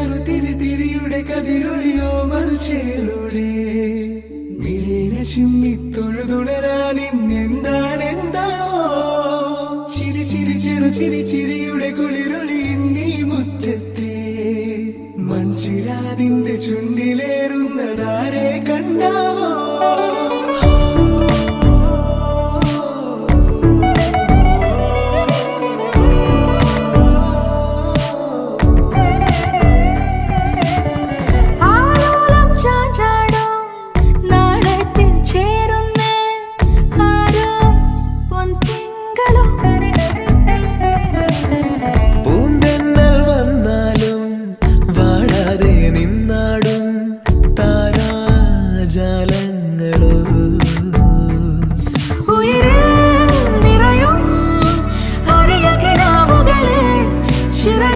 ചെറുതിരിതിരിയുടെ കതിരൊളിയോ മൽച്ചേലൂടെ മിഴീണ ചിമ്മി തൊഴുതുണരാൻ ഇന്നെന്താണ് എന്താണോ ചിരി ചിരി ചെറു ചിരി ചിരിയുടെ കുളിരൊളി നീ മുറ്റത്തെ. മൺചിരാതിന്റെ ചുണ്ടിലേറുന്നതാരെ കണ്ടാ you